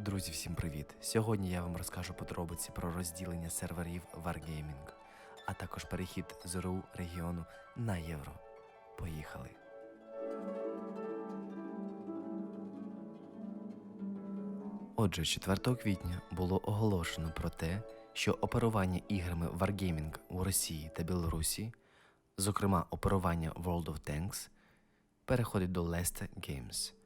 Друзі, всім привіт! Сьогодні я вам розкажу подробиці про розділення серверів Wargaming, а також перехід з РУ регіону на євро. Поїхали! Отже, 4 квітня було оголошено про те, що оперування іграми Wargaming у Росії та Білорусі, зокрема оперування World of Tanks, переходить до Leste Games.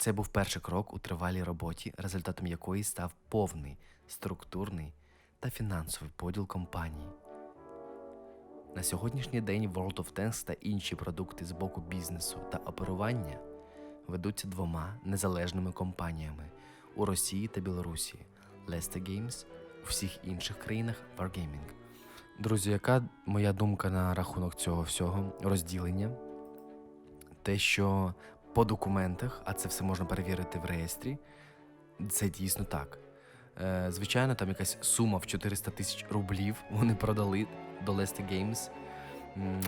Це був перший крок у тривалій роботі, результатом якої став повний структурний та фінансовий поділ компанії. На сьогоднішній день World of Tanks та інші продукти з боку бізнесу та оперування ведуться двома незалежними компаніями у Росії та Білорусі Leste Games, у всіх інших країнах Wargaming. Друзі, яка моя думка на рахунок цього всього розділення? Те, що по документах, а це все можна перевірити в реєстрі, це дійсно так. Е, звичайно, там якась сума в 400 тисяч рублів вони продали до Leste Games.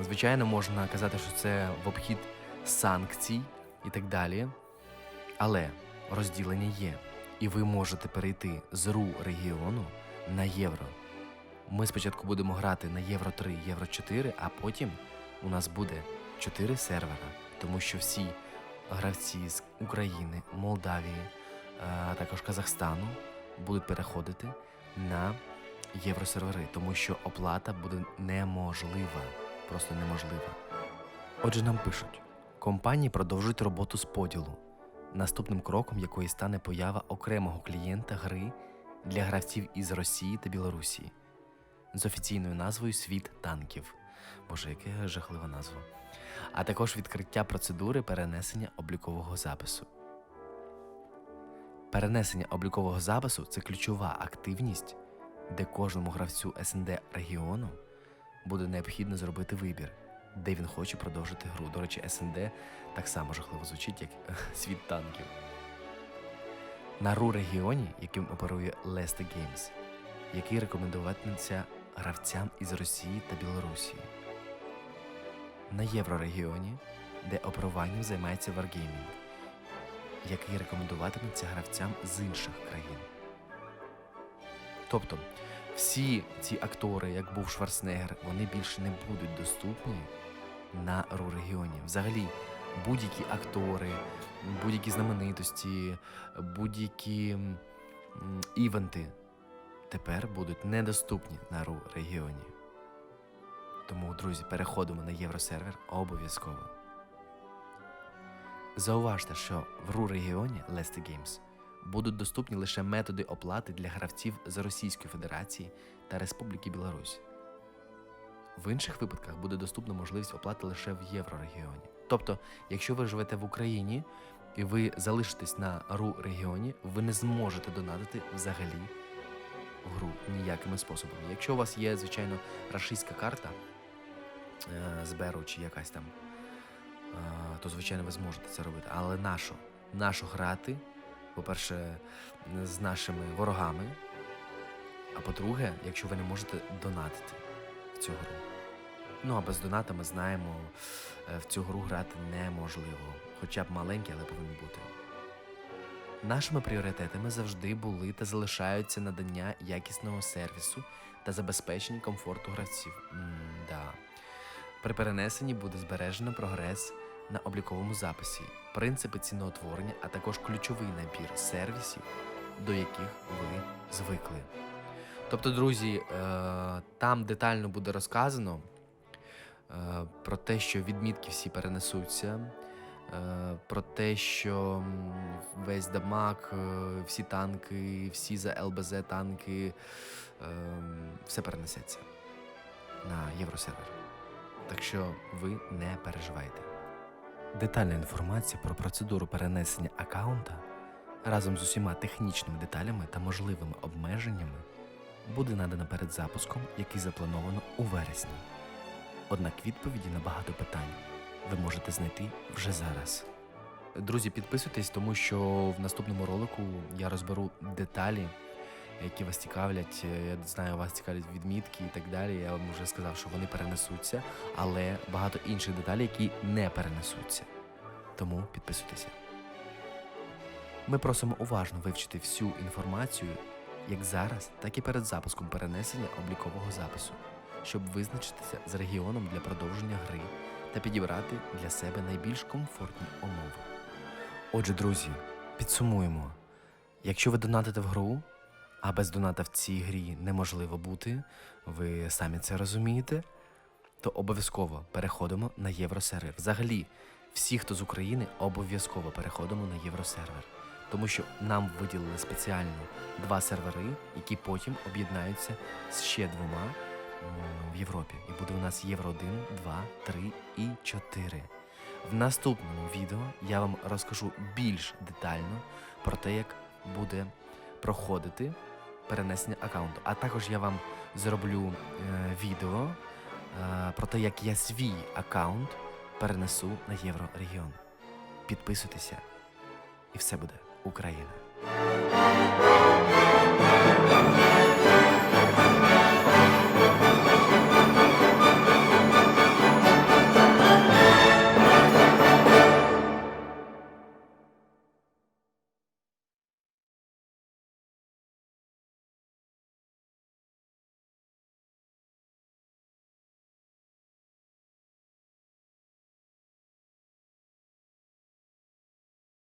Звичайно, можна казати, що це в обхід санкцій і так далі. Але розділення є, і ви можете перейти з РУ регіону на євро. Ми спочатку будемо грати на Євро 3, Євро 4, а потім у нас буде 4 сервера, тому що всі гравці з України, Молдавії, е, а також Казахстану будуть переходити на євросервери, тому що оплата буде неможлива, просто неможлива. Отже, нам пишуть: компанії продовжують роботу з поділу, наступним кроком якої стане поява окремого клієнта гри для гравців із Росії та Білорусі з офіційною назвою Світ танків. Боже, яка жахлива назва. А також відкриття процедури перенесення облікового запису. Перенесення облікового запису це ключова активність, де кожному гравцю СНД регіону буде необхідно зробити вибір, де він хоче продовжити гру. До речі, СНД так само жахливо звучить, як світ танків. На РУ регіоні, яким оперує Leste Games, який рекомендуватиметься гравцям із Росії та Білорусі. На єврорегіоні, де оперуванням займається Wargaming, який рекомендуватиметься гравцям з інших країн. Тобто, всі ці актори, як був Шварценеггер, вони більше не будуть доступні на РУ регіоні. Взагалі, будь-які актори, будь-які знаменитості, будь-які івенти тепер будуть недоступні на РУ регіоні. Тому, друзі, переходимо на євросервер обов'язково. Зауважте, що в РУ регіоні Leste Games будуть доступні лише методи оплати для гравців з Російської Федерації та Республіки Білорусь. В інших випадках буде доступна можливість оплати лише в єврорегіоні. Тобто, якщо ви живете в Україні і ви залишитесь на РУ регіоні, ви не зможете донатити взагалі гру ніякими способами. Якщо у вас є, звичайно, рашистська карта е, з Беру чи якась там, е, то звичайно ви зможете це робити. Але нащо? Нащо грати, по-перше, з нашими ворогами. А по-друге, якщо ви не можете донатити в цю гру. Ну а без доната ми знаємо, е, в цю гру грати неможливо. Хоча б маленькі, але повинні бути. Нашими пріоритетами завжди були та залишаються надання якісного сервісу та забезпечення комфорту гравців. М-да. При перенесенні буде збережено прогрес на обліковому записі, принципи ціноутворення, а також ключовий набір сервісів, до яких ви звикли. Тобто, друзі, е, там детально буде розказано е, про те, що відмітки всі перенесуться, про те, що весь дамаг, е, всі танки, всі за ЛБЗ танки, е, все перенесеться на євросервер. Так що ви не переживайте. Детальна інформація про процедуру перенесення аккаунта разом з усіма технічними деталями та можливими обмеженнями буде надана перед запуском, який заплановано у вересні. Однак відповіді на багато питань ви можете знайти вже зараз. Друзі, підписуйтесь, тому що в наступному ролику я розберу деталі, які вас цікавлять. Е, Я знаю, вас цікавлять відмітки і так далі. Я вам вже сказав, що вони перенесуться, але багато інших деталей, які не перенесуться. Тому підписуйтеся. Ми просимо уважно вивчити всю інформацію як зараз, так і перед запуском перенесення облікового запису, щоб визначитися з регіоном для продовження гри та підібрати для себе найбільш комфортні умови. Отже, друзі, підсумуємо. Якщо ви донатите в гру, а без доната в цій грі неможливо бути, ви самі це розумієте, то обов'язково переходимо на євросервер. Взагалі, всі, хто з України, обов'язково переходимо на євросервер. Тому що нам виділили спеціально два сервери, які потім об'єднаються з ще двома в Європі. І буде у нас Євро 1, 2, 3 і 4. В наступному відео я вам розкажу більш детально про те, як буде проходити перенесення аккаунту. А також я вам зроблю е, відео е, про те, як я свій аккаунт перенесу на Єврорегіон. Підписуйтеся, і все буде Україна.